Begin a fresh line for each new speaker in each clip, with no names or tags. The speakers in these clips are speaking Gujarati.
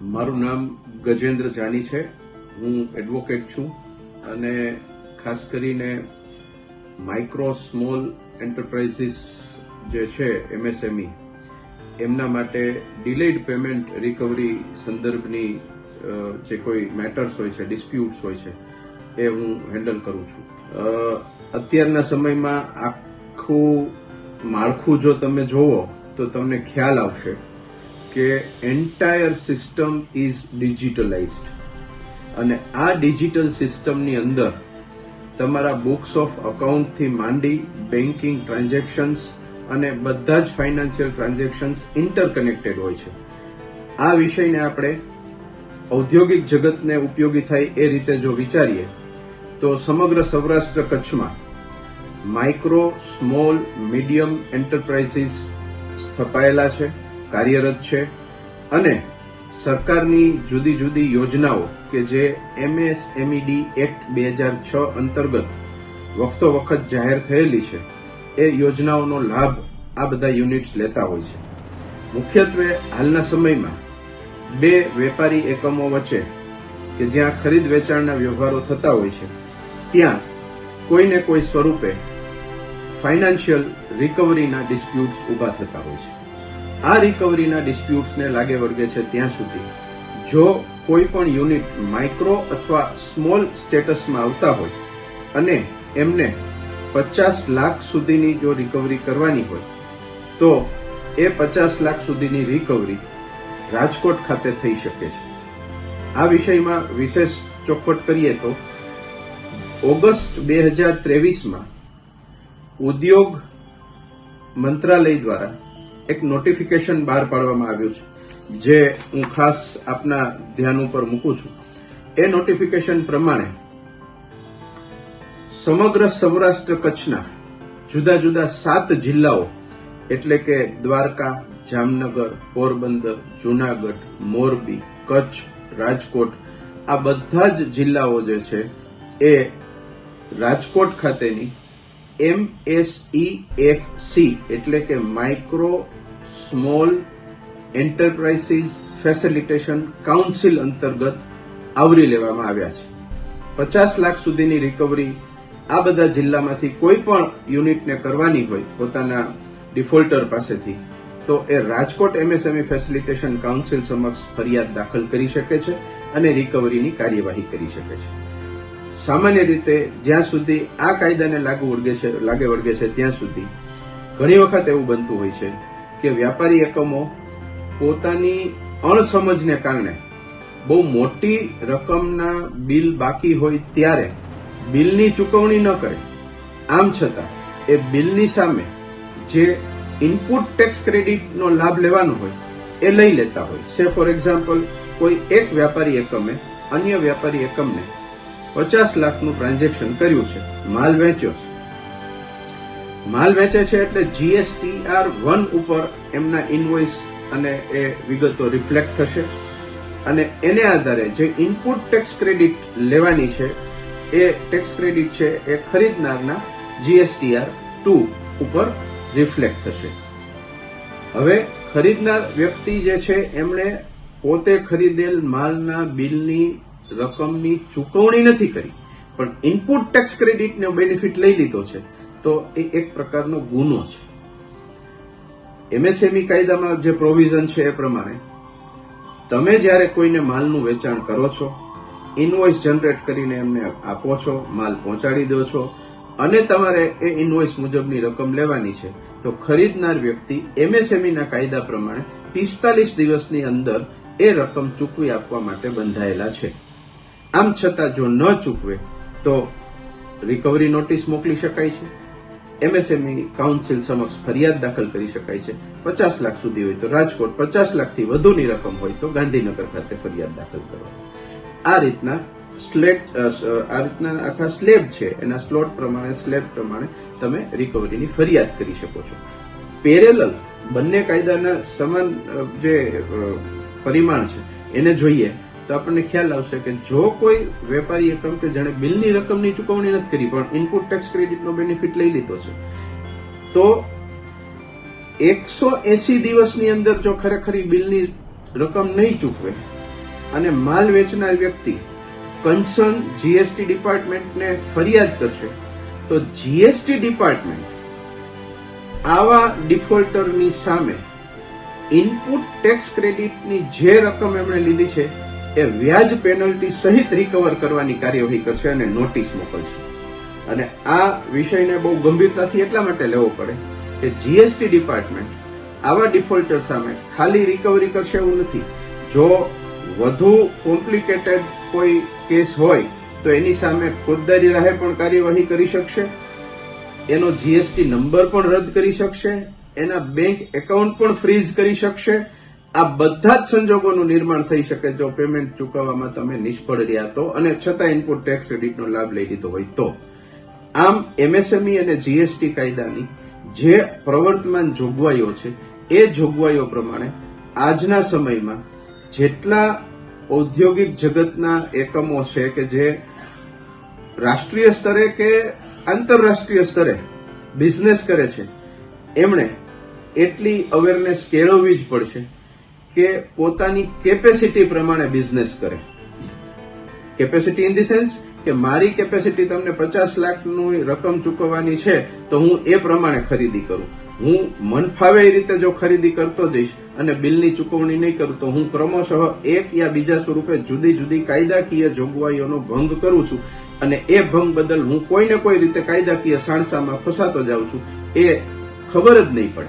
મારું નામ ગજેન્દ્ર જાની છે. હું એડવોકેટ છું અને ખાસ કરીને માઇક્રો સ્મોલ એન્ટરપ્રાઇઝીસ જે છે એમએસએમઈ એમના માટે ડિલેડ પેમેન્ટ રિકવરી સંદર્ભની જે કોઈ મેટર્સ હોય છે ડિસ્પ્યુટ્સ હોય છે, એ હું હેન્ડલ કરું છું. અત્યારના સમયમાં આખું માળખું જો તમે જોવો, તો તમને ખ્યાલ આવશે કે એન્ટાયર સિસ્ટમ ઇઝ ડિજિટલાઇઝડ અને આ ડિજિટલ સિસ્ટમની અંદર તમારા બુક્સ ઓફ અકાઉન્ટથી માંડી બેન્કિંગ ટ્રાન્ઝેક્શન્સ અને બધા જ ફાઇનાન્શિયલ ટ્રાન્ઝેક્શન્સ ઇન્ટરકનેક્ટેડ હોય છે. આ વિષયને આપણે ઔદ્યોગિક જગતને ઉપયોગી થાય એ રીતે જો વિચારીએ, તો સમગ્ર સૌરાષ્ટ્ર કચ્છમાં માઇક્રો સ્મોલ મીડિયમ એન્ટરપ્રાઇઝીસ સ્થપાયેલા છે. કાર્યરત છે અને સરકારની જુદી જુદી યોજનાઓ કે જે એમએસએમઈડી એક્ટ બે હજાર છ અંતર્ગત વખતો વખત જાહેર થયેલી છે, એ યોજનાઓનો લાભ આ બધા યુનિટ્સ લેતા હોય છે. મુખ્યત્વે હાલના સમયમાં બે વેપારી એકમો વચ્ચે કે જ્યાં ખરીદ વેચાણના વ્યવહારો થતા હોય છે, ત્યાં કોઈને કોઈ સ્વરૂપે ફાઇનાન્શિયલ રિકવરીના ડિસ્પ્યુટ્સ ઊભા થતા હોય છે. આ રિકવરીના ડિસ્પ્યુટ્સને લાગે વળગે છે ત્યાં સુધી. જો કોઈ પણ યુનિટ માઇક્રો અથવા સ્મોલ સ્ટેટસમાં આવતા હોય અને એમને પચાસ લાખ સુધીની જો રિકવરી કરવાની હોય, તો એ પચાસ લાખ સુધીની રિકવરી રાજકોટ ખાતે થઈ શકે છે. આ વિષયમાં વિશેષ ચોખવટ કરીએ તો, ઓગસ્ટ બે હજાર ત્રેવીસમાં ઉદ્યોગ મંત્રાલય દ્વારા એક નોટિફિકેશન બહાર પાડવામાં આવ્યું છે, જે હું ખાસ આપના ધ્યાન ઉપર મૂકું છું. એ નોટિફિકેશન પ્રમાણે સમગ્ર સૌરાષ્ટ્ર કચ્છના જુદા જુદા સાત જિલ્લાઓ, એટલે કે દ્વારકા, જામનગર, પોરબંદર, જુનાગઢ, મોરબી, કચ્છ, રાજકોટ, આ બધા જ જિલ્લાઓ જે છે, એ રાજકોટ ખાતેની એમએસઈએફસી એટલે કે micro small enterprises facilitation council અંતર્ગત આવરી લેવામાં આવ્યા છે. પચાસ લાખ સુધીની રિકવરી આ બધા જિલ્લામાંથી કોઈ પણ યુનિટને કરવાની હોય પોતાના ડિફોલ્ટર પાસેથી, તો એ રાજકોટ એમએસએમઈ ફેસિલિટેશન કાઉન્સિલ સમક્ષ ફરિયાદ દાખલ કરી શકે છે અને રિકવરીની કાર્યવાહી કરી શકે છે. સામાન્ય રીતે જ્યાં સુધી આ કાયદાને લાગુ વળગે છે, લાગે વળગે છે, ત્યાં સુધી ઘણી વખત એવું બનતું હોય છે કે વ્યાપારી એકમો પોતાની અણસમજને કારણે બહુ મોટી રકમના બિલ બાકી હોય ત્યારે બિલની ચૂકવણી ન કરે. આમ છતાં એ બિલની સામે જે ઇનપુટ ટેક્સ ક્રેડિટનો લાભ લેવાનો હોય એ લઈ લેતા હોય. સે ફોર એક્ઝામ્પલ કોઈ એક વ્યાપારી એકમે અન્ય વ્યાપારી એકમને પચાસ લાખનું ટ્રાન્ઝેક્શન કર્યું છે, માલ વેચ્યો છે. માલ વેચે છે એટલે જીએસટીઆર વન ઉપર એમના ઇનવોઇસ અને એ વિગતો રિફ્લેક્ટ થશે. અને એને આધારે જે ઇનપુટ ટેક્સ ક્રેડિટ લેવાની છે, એ ટેક્સ ક્રેડિટ છે એ ખરીદનારના જીએસટીઆર ટુ ઉપર રિફ્લેક્ટ થશે. હવે ખરીદનાર વ્યક્તિ જે છે, એમણે પોતે ખરીદેલ માલના બિલની રકમની ચૂકવણી નથી કરી, પણ ઇનપુટ ટેક્સ ક્રેડિટનો બેનિફિટ લઈ લીધો છે. તો એ એક પ્રકારનો ગુનો છે. એમએસએમઈ કાયદામાં જે પ્રોવિઝન છે એ પ્રમાણે, તમે જ્યારે કોઈને માલનું વેચાણ કરો છો ઇનવોઇસ જનરેટ કરીને એમને આપો છો, માલ પહોંચાડી દો છો, અને તમારે એ ઇનવોઇસ મુજબની રકમ લેવાની છે, તો ખરીદનાર વ્યક્તિ એમએસએમઈના કાયદા પ્રમાણે પિસ્તાલીસ દિવસની અંદર એ રકમ ચૂકવી આપવા માટે બંધાયેલા છે. આમ છતાં જો ન ચૂકવે, તો રિકવરી નોટિસ મોકલી શકાય છે. એમએસએમઈ કાઉન્સિલ સમક્ષ ફરિયાદ દાખલ કરી શકાય છે. પચાસ લાખ સુધી હોય તો રાજકોટ, પચાસ લાખથી વધુની રકમ હોય તો ગાંધીનગર ખાતે ફરિયાદ દાખલ કરો આ રીતના સ્લેટ આ રીતના આખા સ્લેબ છે. એના સ્લોટ પ્રમાણે, સ્લેબ પ્રમાણે તમે રિકવરીની ફરિયાદ કરી શકો છો. પેરેલલ બંને કાયદાના સમાન જે પરિમાણ છે, એને જોઈએ તો આપણને ખ્યાલ આવશે કે જો કોઈ વેપારી એકમ કે જેણે બિલની રકમની ચૂકવણી નથી કરી, પણ ઇનપુટ ટેક્સ ક્રેડિટનો બેનિફિટ લઈ લીધો છે, તો એકસો એસી દિવસની અંદર જો ખરેખર બિલની રકમ નહીં ચૂકવે અને માલ વેચનાર વ્યક્તિ કન્સર્ન જીએસટી ડિપાર્ટમેન્ટને ફરિયાદ કરશે, તો જીએસટી ડિપાર્ટમેન્ટ આવા ડિફોલ્ટરની સામે ઇનપુટ ટેક્સ ક્રેડિટની જે રકમ એમણે લીધી છે એ વ્યાજ પેનલ્ટી સહિત રિકવર કરવાની કાર્યવાહી કરશે અને નોટિસ મોકલશે. અને આ વિષયને બહુ ગંભીરતાથી એટલા માટે લેવો પડે કે જીએસટી ડિપાર્ટમેન્ટ આવા ડિફોલ્ટર સામે ખાલી રિકવરી કરશે એવું નથી. જો વધુ કોમ્પ્લિકેટેડ કોઈ કેસ હોય, તો એની સામે ફોજદારી રાહે પણ કાર્યવાહી કરી શકશે. એનો જીએસટી નંબર પણ રદ કરી શકશે. એના બેંક એકાઉન્ટ પણ ફ્રીઝ કરી શકશે. આ બધા જ સંજોગોનું નિર્માણ થઈ શકે જો પેમેન્ટ ચૂકવવામાં તમે નિષ્ફળ રહ્યા તો, અને છતાં ઇનપુટ ટેક્સ ક્રેડિટનો લાભ લઈ લીધો હોય તો. આમ એમએસએમઈ અને જીએસટી કાયદાની જે પ્રવર્તમાન જોગવાઈઓ છે, એ જોગવાઈઓ પ્રમાણે આજના સમયમાં જેટલા ઔદ્યોગિક જગતના એકમો છે કે જે રાષ્ટ્રીય સ્તરે કે આંતરરાષ્ટ્રીય સ્તરે બિઝનેસ કરે છે, એમણે એટલી અવેરનેસ કેળવવી જ પડશે કે પોતાની કેપેસિટી પ્રમાણે બિઝનેસ કરે. કેપેસિટી ઇન ધી સેન્સ કે મારી કેપેસિટી તમને પચાસ લાખની રકમ ચૂકવવાની છે, તો હું એ પ્રમાણે ખરીદી કરું. હું મન ફાવે એ રીતે જો ખરીદી કરતો જઈશ અને બિલની ચૂકવણી નહીં કરું, તો હું ક્રમશઃ એક યા બીજા સ્વરૂપે જુદી જુદી કાયદાકીય જોગવાઈઓનો ભંગ કરું છું. અને એ ભંગ બદલ હું કોઈને કોઈ રીતે કાયદાકીય સાણસામાં ફસાતો જાઉં છું. એ ખબર જ નહીં પડે.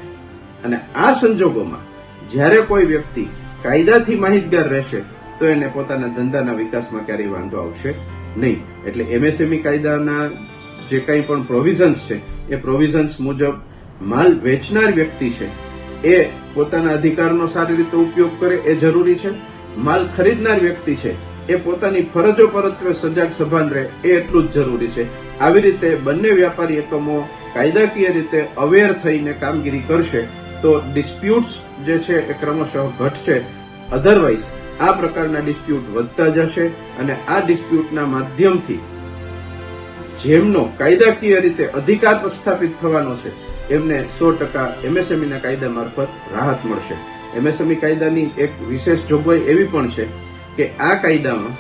અને આ સંજોગોમાં જ્યારે કોઈ વ્યક્તિ કાયદાથી માહિતગાર રહેશે, તો એને પોતાના ધંધાના વિકાસમાં ક્યારેય વાંધો આવશે નહીં. એટલે એમએસએમઈ કાયદાના જે કંઈ પણ પ્રોવિઝન્સ છે, એ પ્રોવિઝન્સ મુજબ માલ વેચનાર વ્યક્તિ છે, એ પોતાના અધિકારનો સારી રીતે ઉપયોગ કરે, એ જરૂરી છે. માલ ખરીદનાર વ્યક્તિ છે, એ પોતાની ફરજો પરત્વે સજાગ સભાન રહે, એ એટલું જ જરૂરી છે. આવી રીતે બંને વ્યાપારી એકમો કાયદાકીય રીતે અવેર થઈને કામગીરી કરશે તો ડિસ્પ્યુટ્સ જે છે એ ક્રમશઃ ઘટશે. અધરવાઇઝ આ પ્રકારના ડિસ્પ્યુટ વધતા જશે અને આ ડિસ્પ્યુટના માધ્યમથી જેમનો કાયદાકીય રીતે અધિકાર પ્રસ્થાપિત થવાનો છે, એમને સો ટકા એમએસએમઈના કાયદા મારફત રાહત મળશે. એમએસએમઈ કાયદાની એક વિશેષ જોગવાઈ એવી પણ છે કે આ કાયદામાં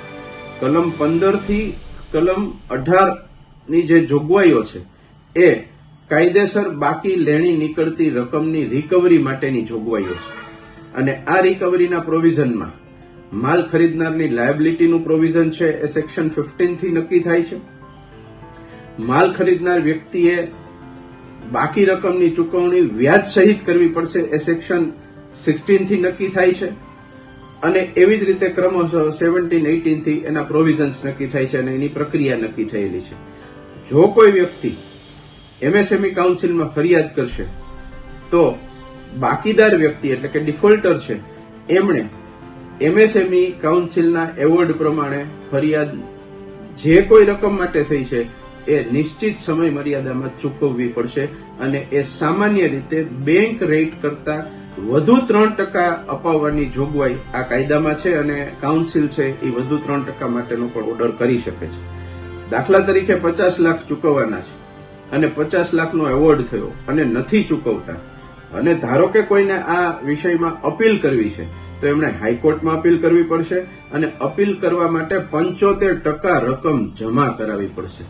કલમ પંદરથી કલમ અઢારની જે જોગવાઈઓ છે, એ કાયદેસર બાકી લેણી નીકળતી રકમની રિકવરી માટેની જોગવાઈઓ છે. અને આ રિકવરીના પ્રોવિઝનમાં માલ ખરીદનારની લાયબિલિટીનું પ્રોવિઝન છે એ સેક્શન ફિફ્ટીનથી નક્કી થાય છે. માલ ખરીદનાર વ્યક્તિએ બાકી રકમની ચૂકવણી વ્યાજ સહિત કરવી પડશે એ સેક્શન સિક્સટીનથી નક્કી થાય છે. અને એવી જ રીતે ક્રમશઃ સેવન્ટીન એટીનથી એના પ્રોવિઝન્સ નક્કી થાય છે અને એની પ્રક્રિયા નક્કી થયેલી છે. જો કોઈ વ્યક્તિ એમએસએમઈ કાઉન્સિલમાં ફરિયાદ કરશે. તો બાકીદાર વ્યક્તિ એટલે કે ડિફોલ્ટર છે, એમણે એમએસએમઈ કાઉન્સિલના એવોર્ડ પ્રમાણે ફરિયાદ જે કોઈ રકમ માટે થઈ છે, એ નિશ્ચિત સમય મર્યાદામાં ચૂકવવી પડશે અને એ સામાન્ય રીતે બેંક રેટ કરતા વધુ ત્રણ ટકા અપાવવાની જોગવાઈ આ કાયદામાં છે અને કાઉન્સિલ છે એ વધુ ત્રણ ટકા માટેનો પણ ઓર્ડર કરી શકે છે. દાખલા તરીકે પચાસ લાખ ચૂકવવાના છે. અને પચાસ લાખનો એવોર્ડ થયો અને નથી ચૂકવતા. અને ધારો કે કોઈને આ વિષયમાં અપીલ કરવી છે, તો એમણે હાઈકોર્ટમાં અપીલ કરવી પડશે અને અપીલ કરવા માટે પંચોતેર ટકા રકમ જમા કરાવવી પડશે.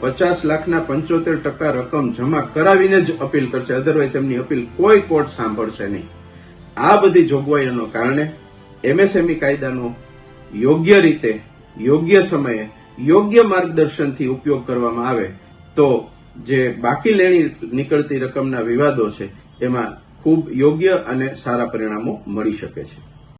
પચાસ લાખના પંચોતેર ટકા રકમ જમા કરાવીને જ અપીલ કરશે અધરવાઇઝ એમની અપીલ કોઈ કોર્ટ સાંભળશે નહીં. આ બધી જોગવાઈઓનો કારણે એમએસએમઈ કાયદાનો યોગ્ય રીતે, યોગ્ય સમયે, યોગ્ય માર્ગદર્શનથી ઉપયોગ કરવામાં આવે, તો જે બાકી લેણી નીકળતી રકમના વિવાદો છે, એમાં ખૂબ યોગ્ય અને સારા પરિણામો મળી શકે છે.